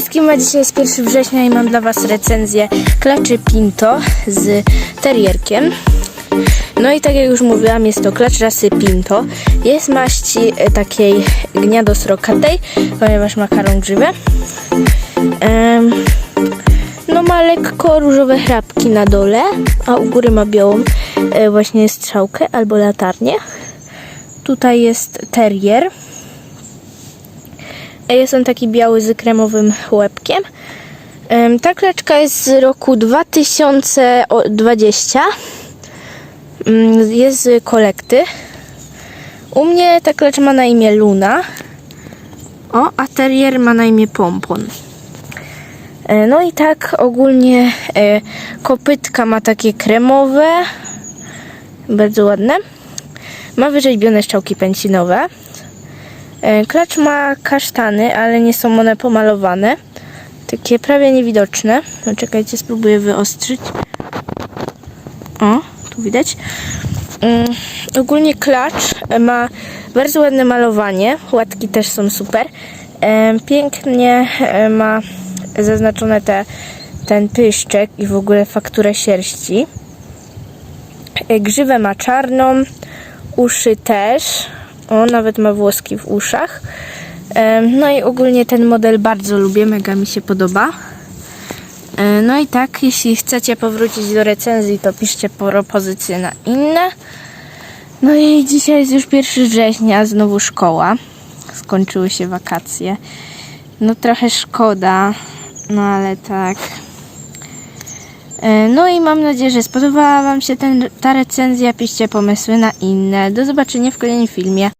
Siema, dzisiaj jest 1 września i mam dla Was recenzję klaczy Pinto z terierkiem. No i tak jak już mówiłam, jest to klacz rasy Pinto. Jest maści e, takiej gniadosrokatej, ponieważ ma karą grzywę. No ma lekko różowe chrapki na dole, a u góry ma białą e, właśnie strzałkę albo latarnię. Tutaj jest terrier. Jest on taki biały z kremowym łebkiem. Em, Ta kleczka jest z roku 2020. Mm, Jest z kolekty. U mnie ta klecz ma na imię Luna. O, a terrier ma na imię Pompon. E, No i tak ogólnie e, kopytka ma takie kremowe. Bardzo ładne. Ma wyrzeźbione szczałki pęcinowe. E, Klacz ma kasztany, ale nie są one pomalowane. Takie prawie niewidoczne. No czekajcie, spróbuję wyostrzyć. O, tu widać. Mm, ogólnie klacz ma bardzo ładne malowanie. Łatki też są super. E, pięknie e, ma zaznaczone te, ten pyszczek i w ogóle fakturę sierści. Grzywę ma czarną, uszy też. O, nawet ma włoski w uszach. No i ogólnie ten model bardzo lubię, mega mi się podoba. No i tak, jeśli chcecie powrócić do recenzji, to piszcie propozycje na inne. No i dzisiaj jest już 1 września, znowu szkoła. Skończyły się wakacje. No trochę szkoda, no ale tak. No i mam nadzieję, że spodobała Wam się ten, ta recenzja. Piszcie pomysły na inne. Do zobaczenia w kolejnym filmie.